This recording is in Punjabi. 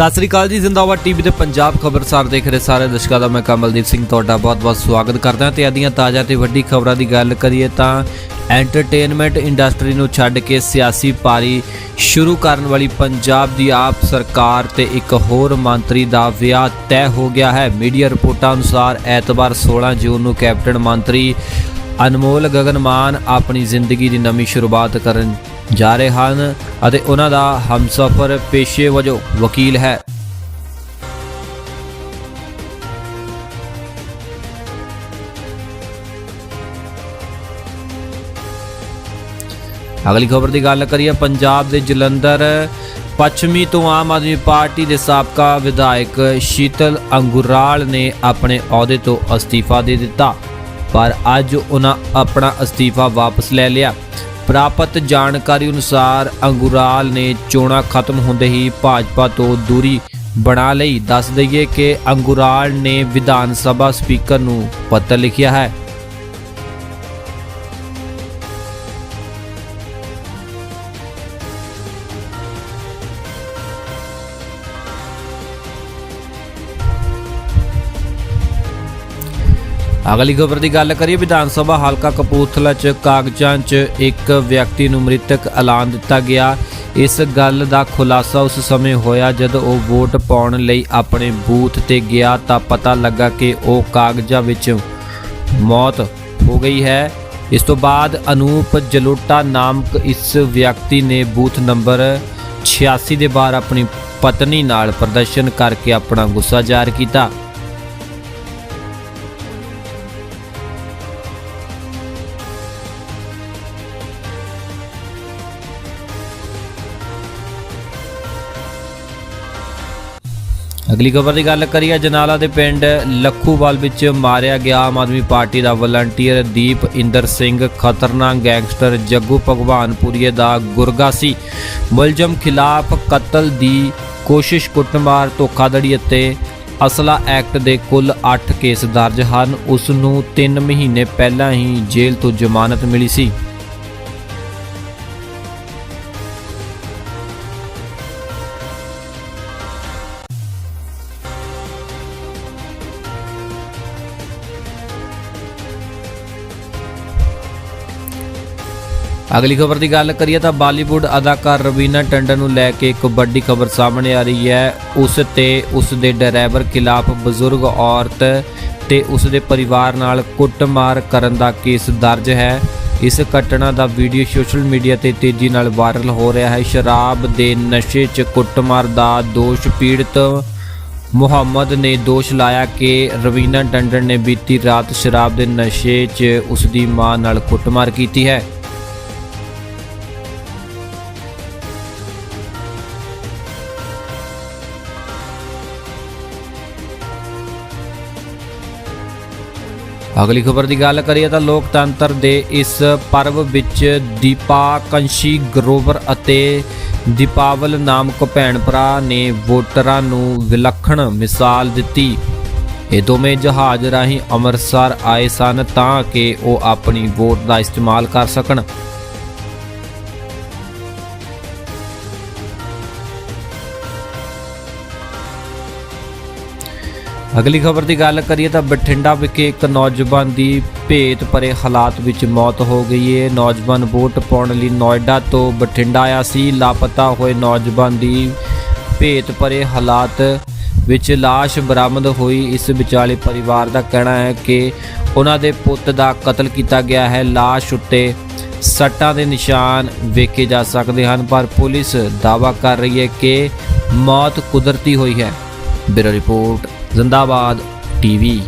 ਸਤਿ ਸ੍ਰੀ ਅਕਾਲ ਜੀ, ਜ਼ਿੰਦਾਬਾਦ ਟੀਵੀ ਤੇ ਪੰਜਾਬ ਖਬਰਸਾਰ ਦੇਖ ਰਹੇ ਸਾਰੇ ਦਰਸ਼ਕਾਂ ਦਾ ਮੈਂ ਕਮਲਦੀਪ ਸਿੰਘ ਤੁਹਾਡਾ ਬਹੁਤ-ਬਹੁਤ ਸਵਾਗਤ ਕਰਦਾ ਹਾਂ ਤੇ ਆਦੀਆਂ ਤਾਜ਼ਾ ਤੇ ਵੱਡੀ ਖਬਰਾਂ ਦੀ ਗੱਲ ਕਰੀਏ ਤਾਂ ਐਂਟਰਟੇਨਮੈਂਟ ਇੰਡਸਟਰੀ ਨੂੰ ਛੱਡ ਕੇ ਸਿਆਸੀ ਪਾਰੀ ਸ਼ੁਰੂ ਕਰਨ ਵਾਲੀ ਪੰਜਾਬ ਦੀ ਆਪ ਸਰਕਾਰ ਤੇ ਇੱਕ ਹੋਰ ਮੰਤਰੀ ਦਾ ਵਿਆਹ ਤੈਅ ਹੋ ਗਿਆ ਹੈ। ਮੀਡੀਆ ਰਿਪੋਰਟਾਂ ਅਨੁਸਾਰ ਐਤਵਾਰ 16 ਜੂਨ ਨੂੰ ਕੈਪਟਨ ਮੰਤਰੀ ਅਨਮੋਲ ਗਗਨਮਾਨ ਆਪਣੀ ਜ਼ਿੰਦਗੀ ਦੀ ਨਵੀਂ ਸ਼ੁਰੂਆਤ ਕਰਨ ਜਾ ਰਹੇ ਹਨ ਅਤੇ ਉਹਨਾਂ ਦਾ ਹਮਸਫਰ ਪੇਸ਼ੇ ਵਜੋਂ ਵਕੀਲ ਹੈ। ਅਗਲੀ ਖਬਰ ਦੀ ਗੱਲ ਕਰੀਏ, ਪੰਜਾਬ ਦੇ ਜਲੰਧਰ ਪੱਛਮੀ ਤੋਂ ਆਮ ਆਦਮੀ ਪਾਰਟੀ ਦੇ ਸਾਬਕਾ ਵਿਧਾਇਕ ਸ਼ੀਤਲ ਅੰਗੁਰਾਲ ਨੇ ਆਪਣੇ ਅਹੁਦੇ ਤੋਂ ਅਸਤੀਫਾ ਦੇ ਦਿੱਤਾ, ਪਰ ਅੱਜ ਉਹਨਾਂ ਆਪਣਾ ਅਸਤੀਫਾ ਵਾਪਸ ਲੈ ਲਿਆ। ਪ੍ਰਾਪਤ ਜਾਣਕਾਰੀ ਅਨੁਸਾਰ ਅੰਗੁਰਾਲ ਨੇ ਚੋਣਾਂ ਖਤਮ ਹੁੰਦੇ ਹੀ ਭਾਜਪਾ ਤੋਂ ਦੂਰੀ ਬਣਾ ਲਈ। ਦੱਸ ਦਈਏ ਕਿ ਅੰਗੁਰਾਲ ਨੇ ਵਿਧਾਨ ਸਭਾ ਸਪੀਕਰ ਨੂੰ ਪੱਤਰ ਲਿਖਿਆ ਹੈ। ਅਗਲੀ ਖਬਰ ਦੀ ਗੱਲ ਕਰੀਏ, ਵਿਧਾਨ ਸਭਾ ਹਲਕਾ ਕਪੂਰਥਲਾ 'ਚ ਕਾਗਜ਼ਾਂ 'ਚ ਇੱਕ ਵਿਅਕਤੀ ਨੂੰ ਮ੍ਰਿਤਕ ਐਲਾਨ ਦਿੱਤਾ ਗਿਆ। ਇਸ ਗੱਲ ਦਾ ਖੁਲਾਸਾ ਉਸ ਸਮੇਂ ਹੋਇਆ ਜਦ ਉਹ ਵੋਟ ਪਾਉਣ ਲਈ ਆਪਣੇ ਬੂਥ ਤੇ ਗਿਆ ਤਾਂ ਪਤਾ ਲੱਗਾ ਕਿ ਉਹ ਕਾਗਜ਼ਾਂ ਵਿੱਚ ਮੌਤ ਹੋ ਗਈ ਹੈ। ਇਸ ਤੋਂ ਬਾਅਦ ਅਨੂਪ ਜਲੋਟਾ ਨਾਮਕ ਇਸ ਵਿਅਕਤੀ ਨੇ ਬੂਥ ਨੰਬਰ 86 ਦੇ ਬਾਹਰ ਆਪਣੀ ਪਤਨੀ ਨਾਲ ਪ੍ਰਦਰਸ਼ਨ ਕਰਕੇ ਆਪਣਾ ਗੁੱਸਾ ਜ਼ਾਹਰ ਕੀਤਾ। ਅਗਲੀ ਖਬਰ ਦੀ ਗੱਲ ਕਰੀਏ, ਜਨਾਲਾ ਦੇ ਪਿੰਡ ਲੱਖੂਵਾਲ ਵਿੱਚ ਮਾਰਿਆ ਗਿਆ ਆਮ ਆਦਮੀ ਪਾਰਟੀ ਦਾ ਵਲੰਟੀਅਰ ਦੀਪ ਇੰਦਰ ਸਿੰਘ। ਖਤਰਨਾਕ ਗੈਂਗਸਟਰ ਜੱਗੂ ਭਗਵਾਨਪੁਰੀਏ ਦਾ ਗੁਰਗਾ ਸੀ। ਮੁਲਜ਼ਮ ਖਿਲਾਫ ਕਤਲ ਦੀ ਕੋਸ਼ਿਸ਼ ਕੁੱਟਮਾਰ, ਧੋਖਾਧੜੀ ਅਤੇ ਅਸਲਾ ਐਕਟ ਦੇ ਕੁੱਲ 8 ਕੇਸ ਦਰਜ ਹਨ। ਉਸ ਨੂੰ 3 ਮਹੀਨੇ ਪਹਿਲਾਂ ਹੀ ਜੇਲ੍ਹ ਤੋਂ ਜ਼ਮਾਨਤ ਮਿਲੀ ਸੀ। ਅਗਲੀ ਖਬਰ ਦੀ ਗੱਲ ਕਰੀਏ ਤਾਂ ਬਾਲੀਵੁੱਡ ਅਦਾਕਾਰ ਰਵੀਨਾ ਟੰਡਨ ਨੂੰ ਲੈ ਕੇ ਇੱਕ ਵੱਡੀ ਖਬਰ ਸਾਹਮਣੇ ਆ ਰਹੀ ਹੈ। ਉਸ ਤੇ ਉਸ ਦੇ ਡਰਾਈਵਰ ਖਿਲਾਫ ਬਜ਼ੁਰਗ ਔਰਤ ਤੇ ਉਸ ਦੇ ਪਰਿਵਾਰ ਨਾਲ ਕੁੱਟਮਾਰ ਕਰਨ ਦਾ ਕੇਸ ਦਰਜ ਹੈ। ਇਸ ਘਟਨਾ ਦਾ ਵੀਡੀਓ ਸੋਸ਼ਲ ਮੀਡੀਆ ਤੇ ਤੇਜ਼ੀ ਨਾਲ ਵਾਇਰਲ ਹੋ ਰਿਹਾ ਹੈ। ਸ਼ਰਾਬ ਦੇ ਨਸ਼ੇ 'ਚ ਕੁੱਟਮਾਰ ਦਾ ਦੋਸ਼ ਪੀੜਤ ਮੁਹੰਮਦ ਨੇ ਦੋਸ਼ ਲਾਇਆ ਕਿ ਰਵੀਨਾ ਟੰਡਨ ਨੇ ਬੀਤੀ ਰਾਤ ਸ਼ਰਾਬ ਦੇ ਨਸ਼ੇ 'ਚ ਉਸ ਦੀ ਮਾਂ ਨਾਲ ਕੁੱਟਮਾਰ ਕੀਤੀ ਹੈ। ਅਗਲੀ ਖਬਰ ਦੀ ਗੱਲ ਕਰੀਏ ਤਾਂ ਲੋਕਤੰਤਰ ਦੇ ਇਸ ਪਰਵ ਵਿੱਚ ਦੀਪਾਕੰਸ਼ੀ ਗਰੋਵਰ ਅਤੇ ਦੀਪਾਵਲ ਨਾਮਕ ਭੈਣ ਭਰਾ ਨੇ ਵੋਟਰਾਂ ਨੂੰ ਵਿਲੱਖਣ ਮਿਸਾਲ ਦਿੱਤੀ। ਇਹ ਦੋਵੇਂ ਜਹਾਜ਼ ਰਾਹੀਂ ਅੰਮ੍ਰਿਤਸਰ ਆਏ ਸਨ ਤਾਂ ਕਿ ਉਹ ਆਪਣੀ ਵੋਟ ਦਾ ਇਸਤੇਮਾਲ ਕਰ ਸਕਣ। ਅਗਲੀ ਖਬਰ ਦੀ ਗੱਲ ਕਰੀਏ ਤਾਂ ਬਠਿੰਡਾ ਵਿਖੇ ਇੱਕ ਨੌਜਵਾਨ ਦੀ ਭੇਤ ਭਰੇ ਹਾਲਾਤ ਵਿੱਚ ਮੌਤ ਹੋ ਗਈ ਹੈ ਨੌਜਵਾਨ ਵੋਟ ਪਾਉਣ ਲਈ ਨੋਇਡਾ ਤੋਂ ਬਠਿੰਡਾ ਆਇਆ ਸੀ ਲਾਪਤਾ ਹੋਏ ਨੌਜਵਾਨ ਦੀ ਭੇਤ ਭਰੇ ਹਾਲਾਤ ਵਿੱਚ লাশ ਬਰਾਮਦ ਹੋਈ ਇਸ ਵਿਚਾਲੇ ਪਰਿਵਾਰ ਦਾ ਕਹਿਣਾ ਹੈ ਕਿ ਉਹਨਾਂ ਦੇ ਪੁੱਤ ਦਾ ਕਤਲ ਕੀਤਾ ਗਿਆ ਹੈ লাশ ਉੱਤੇ ਸੱਟਾਂ ਦੇ ਨਿਸ਼ਾਨ ਵੇਖੇ ਜਾ ਸਕਦੇ ਹਨ ਪਰ ਪੁਲਿਸ ਦਾਅਵਾ ਕਰ ਰਹੀ ਹੈ ਕਿ ਮੌਤ ਕੁਦਰਤੀ ਹੋਈ ਹੈ ਬਿਊਰੋ ਰਿਪੋਰਟ ਜ਼ਿੰਦਾਬਾਦ ਟੀਵੀ